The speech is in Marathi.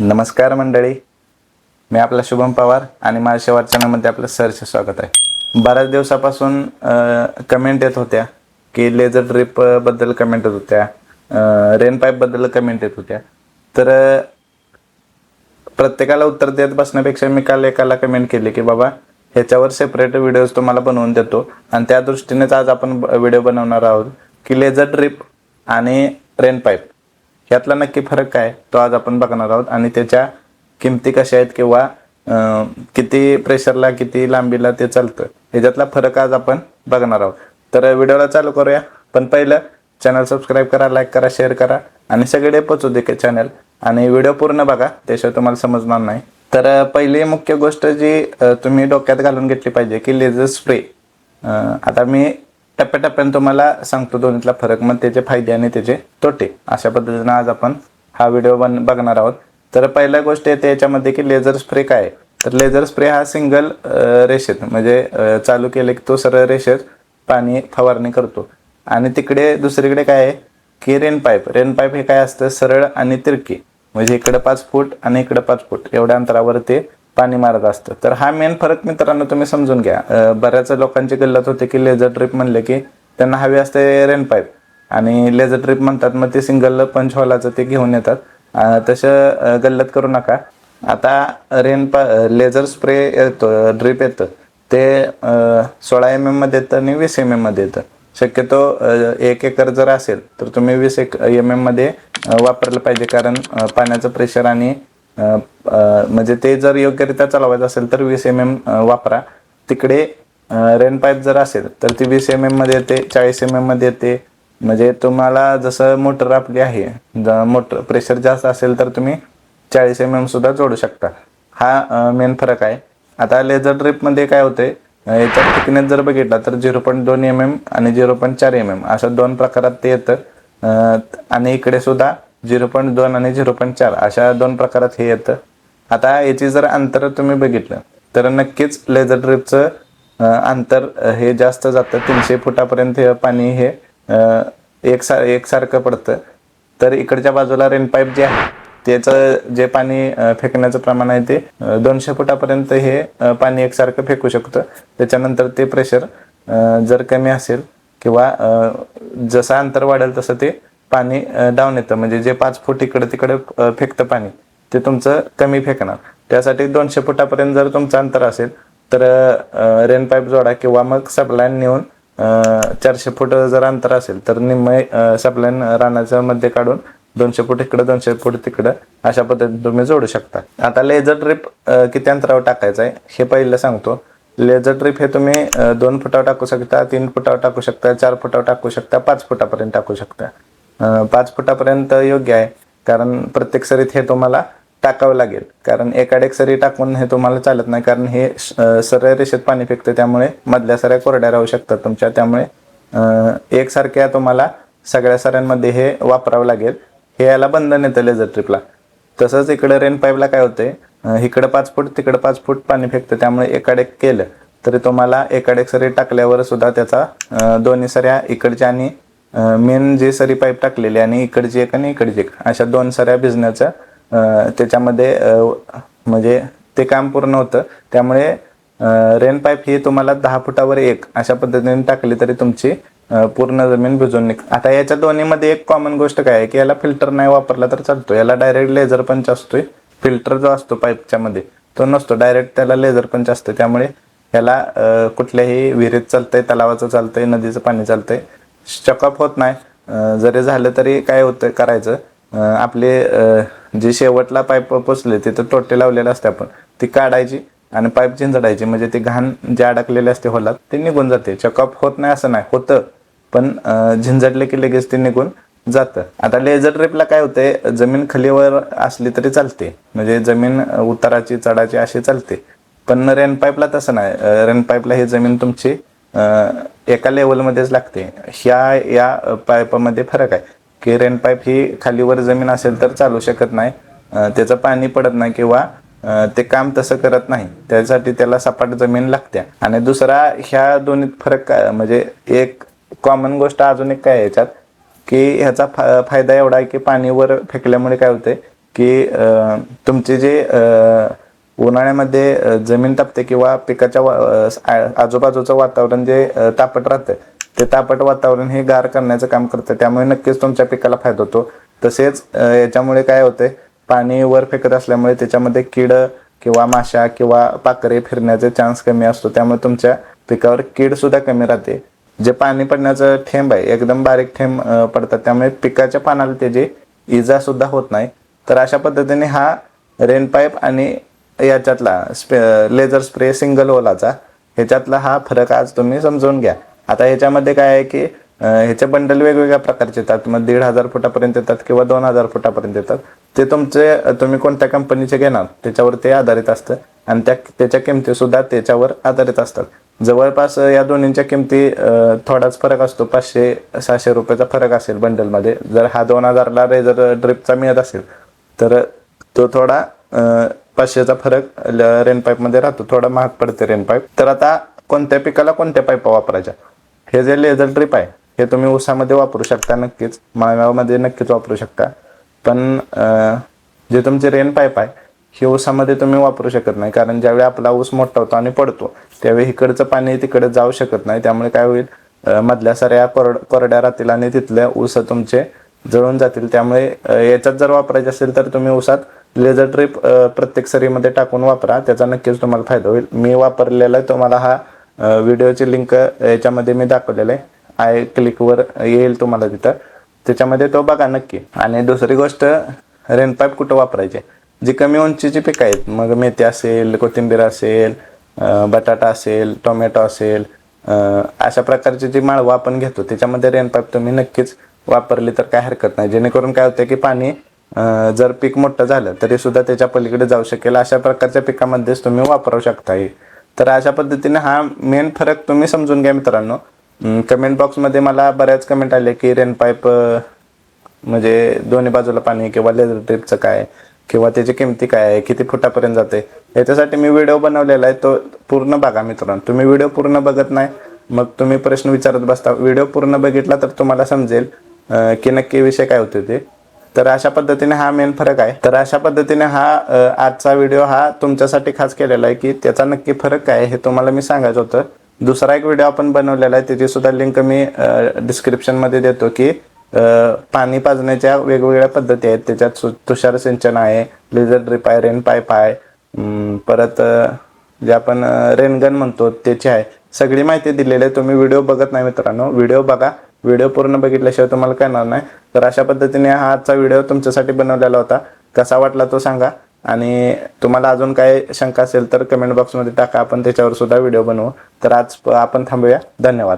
नमस्कार मंडळी. मी आपला शुभम पवार आणि माझ्या वाचनामध्ये आपलं सरचं स्वागत आहे. बऱ्याच दिवसापासून कमेंट येत होत्या की लेझर ट्रिपबद्दल कमेंट येत होत्या रेन पाईपबद्दल कमेंट येत होत्या. तर प्रत्येकाला उत्तर देत बसण्यापेक्षा मी काल एकाला कमेंट केली की बाबा ह्याच्यावर सेपरेट व्हिडिओज तुम्हाला बनवून देतो. आणि त्या दृष्टीनेच आज आपण व्हिडिओ बनवणार आहोत की लेझर ड्रिप आणि रेन पाईप यातला नक्की फरक काय? तो आज आपण बघणार आहोत. आणि त्याच्या किमती कशा आहेत किंवा किती प्रेशरला किती लांबीला ते चालतं ह्याच्यातला फरक आज आपण बघणार आहोत. तर व्हिडिओला चालू करूया. पण पहिलं चॅनल सबस्क्राईब करा लाईक करा शेअर करा आणि सगळे पोचू दे चॅनल आणि व्हिडिओ पूर्ण बघा त्याशिवाय तुम्हाला समजणार नाही. तर पहिली मुख्य गोष्ट जी तुम्ही डोक्यात घालून घेतली पाहिजे की लेझर स्प्रे आता मी टप्प्याटप्प्याने तुम्हाला सांगतो दोन्हीतला फरक मग त्याचे फायदे आणि त्याचे तोटे. अशा पद्धतीनं आज आपण हा व्हिडिओ बन बघणार आहोत. तर पहिल्या गोष्ट येते याच्यामध्ये की लेझर स्प्रे काय आहे? तर लेझर स्प्रे हा सिंगल रेषेत म्हणजे चालू केले की तो सरळ रेषेत पाणी फवारणी करतो. आणि तिकडे दुसरीकडे काय आहे? की रेन पाईप. रेन पाईप हे काय असतं? सरळ आणि तिरकी. म्हणजे इकडे पाच फूट आणि इकडे पाच फूट. एवढ्या अंतरावर ते पाणी मारत असतं. तर हा मेन फरक मित्रांनो तुम्ही समजून घ्या. बऱ्याच लोकांची गल्लत होते की लेझर ट्रिप म्हणले की त्यांना हवी असते रेन पाईप आणि लेझर ट्रिप म्हणतात मग ते सिंगल पंच हॉलाचं ते घेऊन येतात. तसं गल्लत करू नका. आता रेन पा लेझर स्प्रे येतो ड्रिप येतं. ते सोळा एम एममध्ये येतं आणि वीस एम एममध्ये येतं. शक्यतो एक एकर जर असेल तर तुम्ही वीस एक एम एममध्ये वापरलं पाहिजे. कारण पाण्याचं प्रेशर आणि म्हणजे ते जर योग्यरित्या चालवायचं असेल तर वीस एम एम वापरा. तिकडे रेन पाईप जर असेल तर ती वीस एम एममध्ये येते चाळीस एम एममध्ये येते. म्हणजे तुम्हाला जसं मोटर आपली आहे मोटर प्रेशर जास्त असेल तर तुम्ही चाळीस एम एम सुद्धा जोडू शकता. हा मेन फरक आहे. आता लेझर ड्रिपमध्ये काय होते याच्या थिकनेस जर बघितला तर झिरो पॉईंट दोन एम एम आणि झिरो पॉईंट चार एम एम अशा दोन प्रकारात ते येतं. आणि इकडे सुद्धा झिरो पॉईंट दोन आणि झिरो पॉईंट चार अशा दोन प्रकारात हे येतं. आता याची जर अंतर तुम्ही बघितलं तर नक्कीच लेझर ड्रिपचं अंतर हे जास्त जातं. तीनशे फुटापर्यंत पाणी हे एक एकसा एकसारखं पडतं. तर इकडच्या बाजूला रेनपाईप जे आहे त्याचं जे पाणी फेकण्याचं प्रमाण आहे ते दोनशे फुटापर्यंत हे पाणी एकसारखं फेकू शकतं. त्याच्यानंतर ते प्रेशर जर कमी असेल किंवा जसं अंतर वाढेल तसं ते पाणी डाऊन येतं. म्हणजे जे पाच फूट इकडे तिकडे फेकतं पाणी ते तुमचं कमी फेकणार. त्यासाठी दोनशे फुटापर्यंत जर तुमचं अंतर असेल तर रेन पाईप जोडा किंवा मग सप्लायन नेऊन चारशे फूट जर अंतर असेल तर निम्मे सबलाईन रानाच्या मध्ये काढून दोनशे फूट इकडं दोनशे फूट तिकडं अशा पद्धतीने तुम्ही जोडू शकता. आता लेझर ड्रिप किती अंतरावर टाकायचं आहे हे पहिलं सांगतो. लेझर ड्रिप हे तुम्ही दोन फुटावर टाकू शकता तीन फुटावर टाकू शकता चार फुटावर टाकू शकता पाच फुटापर्यंत टाकू शकता. पाच फुटापर्यंत योग्य आहे. कारण प्रत्येक सरीत हे तुम्हाला टाकावं लागेल. कारण एकाडेक सरी टाकून हे तुम्हाला चालत नाही. कारण हे सरळ रेषेत पाणी फेकतं. त्यामुळे मधल्या सऱ्या कोरड्या राहू शकतात तुमच्या. त्यामुळे एकसारख्या तुम्हाला सगळ्या सऱ्यांमध्ये हे वापरावं लागेल. हे याला बंधन येतं लेझर ट्रिपला तसंच इकडं रेन पाईपला काय होतंय? इकडं पाच फूट तिकडं पाच फूट पाणी फेकतं. त्यामुळे एकाडेक केलं तरी तुम्हाला एकाडेक सरी टाकल्यावर सुद्धा त्याचा दोन्ही सऱ्या इकडच्या आणि मेन जे सरी पाईप टाकलेली आणि इकडची एक आणि इकडची एक अशा दोन सऱ्या भिजण्याचा त्याच्यामध्ये म्हणजे ते काम पूर्ण होतं. त्यामुळे रेन पाईप ही तुम्हाला दहा फुटावर एक अशा पद्धतीने टाकली तरी तुमची पूर्ण जमीन भिजून निघ आता याच्या दोन्हीमध्ये एक कॉमन गोष्ट काय आहे की याला फिल्टर नाही वापरला तर चालतो. याला डायरेक्ट लेझर पंच असतोय. फिल्टर जो असतो पाईपच्या मध्ये तो नसतो. डायरेक्ट त्याला लेझर पंच असतो त्यामुळे याला कुठल्याही विहिरीत चालतंय तलावाचं चालतंय नदीचं पाणी चालतंय चकअप होत नाही. जरी झालं तरी काय होतं करायचं. आपले जे शेवटला पाईप पोचले तिथं टोटे लावलेले असते आपण. ती काढायची आणि पाईप चिंचडायची म्हणजे ती घाण जे अडकलेले असते होलात ते निघून जाते. चकअप होत नाही असं नाही होतं. पण अं, की लगेच ते निघून जातं. आता लेझर ट्रिपला काय होते जमीन खलीवर असली तरी चालते. म्हणजे जमीन उताराची चढाची अशी चालते. पण रेन पाईपला तसं नाही. रेन पाईपला ही जमीन तुमची एका लेवलमध्येच लागते. ह्या या पाईपामध्ये फरक आहे. की रेन पाईप ही खालीवर जमीन असेल तर चालू शकत नाही. त्याचं पाणी पडत नाही किंवा ते काम तसं करत नाही. त्यासाठी त्याला सपाट जमीन लागते. आणि दुसरा ह्या दोन्हीत फरक काय? म्हणजे एक कॉमन गोष्ट अजून एक काय याच्यात? की ह्याचा फा फायदा एवढा आहे की पाणीवर फेकल्यामुळे काय होते की तुमचे जे उन्हाळ्यामध्ये जमीन तापते किंवा पिकाच्या वा- आजूबाजूचं वातावरण जे तापट राहतं ते तापट वातावरण हे गार करण्याचं काम करतं. त्यामुळे नक्कीच तुमच्या पिकाला फायदा होतो. तसेच याच्यामुळे काय होते पाणी वर फेकत असल्यामुळे त्याच्यामध्ये कीड किंवा माशा किंवा पाकरे फिरण्याचे चान्स कमी असतो. त्यामुळे तुमच्या पिकावर कीड सुद्धा कमी राहते. जे पाणी पडण्याचं थेंब आहे एकदम बारीक थेंब पडतात. त्यामुळे पिकाच्या पानाला त्याची इजा सुद्धा होत नाही. तर अशा पद्धतीने हा रेन पाईप आणि याच्यातला स्पे लेझर स्प्रे सिंगल ओलाचा ह्याच्यातला हा फरक आज तुम्ही समजून घ्या. आता ह्याच्यामध्ये काय आहे की ह्याचे बंडल वेगवेगळ्या प्रकारचे येतात. मग दीड हजार फुटापर्यंत येतात किंवा दोन हजार फुटापर्यंत येतात. ते तुमचे तुम्ही कोणत्या कंपनीचे घेणार? त्याच्यावर ते आधारित असतं. आणि त्या त्याच्या किमती सुद्धा त्याच्यावर आधारित असतात. जवळपास या दोन्हींच्या किमती थोडाच फरक असतो. पाचशे सहाशे रुपयाचा फरक असेल बंडलमध्ये. जर हा दोन हजारला रेझर ड्रिपचा मिळत असेल तर तो थोडा पाचशेचा फरक ल- रेन पाईपमध्ये राहतो. थोडा महाग पडते रेन पाईप तर आता कोणत्या पिकाला कोणत्या पाईपा वापरायच्या? हे जे लेझर ट्रिप आहे हे तुम्ही ऊसामध्ये वापरू शकता नक्कीच. माळव्यामध्ये नक्कीच वापरू शकता. पण जे तुमचे रेन पाईप आहे हे ऊसामध्ये तुम्ही वापरू शकत नाही. कारण ज्यावेळी आपला ऊस मोठा होतो आणि पडतो त्यावेळी इकडचं पाणी तिकडे जाऊ शकत नाही. त्यामुळे काय होईल मधल्या साऱ्या कोरड कोरड्या राहतील आणि तिथल्या ऊस तुमचे जळून जातील. त्यामुळे याच्यात जर वापरायचे असेल तर तुम्ही ऊसात लेझर ट्रिप प्रत्येक सरीमध्ये टाकून वापरा. त्याचा नक्कीच तुम्हाला फायदा होईल. मी वापरलेला आहे तुम्हाला हा व्हिडिओची लिंक याच्यामध्ये मी दाखवलेला आहे. आय क्लिकवर येईल तुम्हाला तिथं. त्याच्यामध्ये तो बघा नक्की. आणि दुसरी गोष्ट रेनपाईप कुठं वापरायचे? जी कमी उंचीची पिकं आहेत. मग मेथी असेल कोथिंबीर असेल बटाटा असेल टोमॅटो असेल अशा प्रकारची जी माळवं आपण घेतो त्याच्यामध्ये रेनपाईप तुम्ही नक्कीच वापरली तर काय हरकत नाही. जेणेकरून काय होतं की पाणी जर पीक मोठं झालं तरी सुद्धा त्याच्या पलीकडे जाऊ शकेल. अशा प्रकारच्या पिकामध्येच तुम्ही वापरू शकता तर अशा पद्धतीने हा मेन फरक तुम्ही समजून घ्या मित्रांनो. कमेंट बॉक्समध्ये मला बऱ्याच कमेंट आले की रेन पाईप म्हणजे दोन्ही बाजूला पाणी किंवा लेझर ट्रिपचं काय किंवा त्याची किमती काय आहे किती फुटापर्यंत जाते याच्यासाठी मी व्हिडिओ बनवलेला आहे तो पूर्ण बघा मित्रांनो. तुम्ही व्हिडिओ पूर्ण बघत नाही मग तुम्ही प्रश्न विचारत बसता. व्हिडिओ पूर्ण बघितला तर तुम्हाला समजेल की नक्की विषय काय होते ते. तर अशा पद्धतीने हा मेन फरक आहे. तर अशा पद्धतीने हा आजचा व्हिडिओ हा तुमच्यासाठी खास केलेला आहे की त्याचा नक्की फरक काय आहे हे तुम्हाला मी सांगायचं होतं. दुसरा एक व्हिडिओ आपण बनवलेला आहे त्याची सुद्धा लिंक मी डिस्क्रिप्शनमध्ये देतो की पाणी पाजण्याच्या वेगवेगळ्या पद्धती आहेत. त्याच्यात तुषार सिंचन आहे लेझर ड्रिप आहे रेन पाईप आहे परत जे आपण रेनगन म्हणतो त्याची आहे. सगळी माहिती दिलेली आहे. तुम्ही व्हिडिओ बघत नाही मित्रांनो. व्हिडिओ बघा. व्हिडिओ पूर्ण बघितल्याशिवाय तुम्हाला कळणार नाही. तर अशा पद्धतीने हा आजचा व्हिडिओ तुमच्यासाठी बनवलेला होता. कसा वाटला तो सांगा. आणि तुम्हाला अजून काय शंका असेल तर कमेंट बॉक्समध्ये टाका. आपण त्याच्यावर सुद्धा व्हिडिओ बनवू. तर आज आपण थांबूया. धन्यवाद.